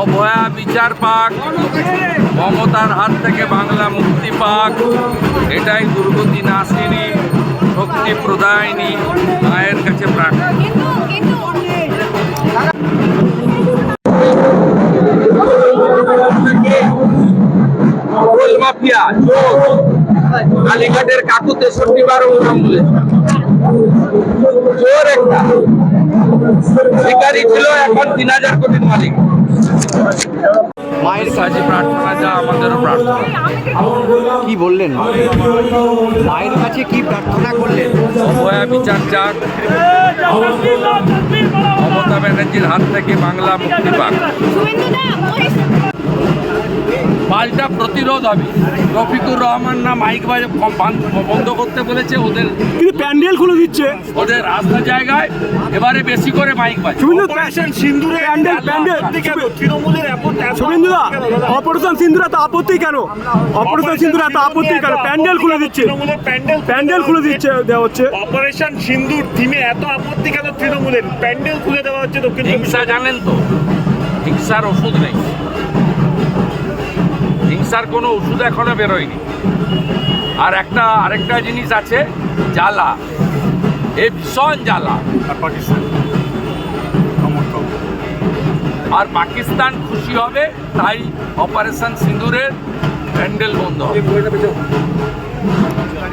অভয়া বিচার পাক, মমতার হাত থেকে বাংলা মুক্তি পাক। এটাই দুর্গতি নাশিনী শক্তি প্রদায়নী, মায়ের কাছে কালীঘাটের কাকু তেষট্টি বার একটা। শিকারী ছিল এখন তিন হাজার কোটির মালিক। মায়ের কাছে প্রার্থনা যা আমাদেরও প্রার্থনা। কি বললেন? মায়ের কাছে কি প্রার্থনা করলেন? অভয়া বিচার চাক মমতা ব্যানার্জির হাত থেকে বাংলা মুক্তি পাক। পাল্টা প্রতিরোধ হবে। রফিকুর রহমান না মাইক বাজে বন্ধ করতে বলেছে ওদের কিন্তু প্যান্ডেল খুলে দিচ্ছে। ওদের রাস্তা জায়গায় এবারে বেশি করে মাইক বাজে। শুভেন্দু প্যান্ডেল প্যান্ডেল শুভেন্দুদা অপারেশন সিন্দুর এত আপত্তি কেন? অপারেশন সিন্দুর এত আপত্তি কেন? প্যান্ডেল খুলে দিচ্ছে। প্যান্ডেল প্যান্ডেল খুলে দিচ্ছে দেওয়া হচ্ছে। অপারেশন সিন্দুর থিমে এত আপত্তি কেন তৃণমূলের? প্যান্ডেল খুলে দেওয়া হচ্ছে দক্ষিণ জানেন তো? হিংসার ওষুধ নেই। হিংসার কোনো ওষুধ এখনও বেরোয়নি। আর একটা আরেকটা জিনিস আছে জ্বালা। এ ভীষণ জ্বালা। আর পাকিস্তান? আর পাকিস্তান খুশি হবে তাই অপারেশন সিঁদুরের হ্যান্ডেল বন্ধ হবে।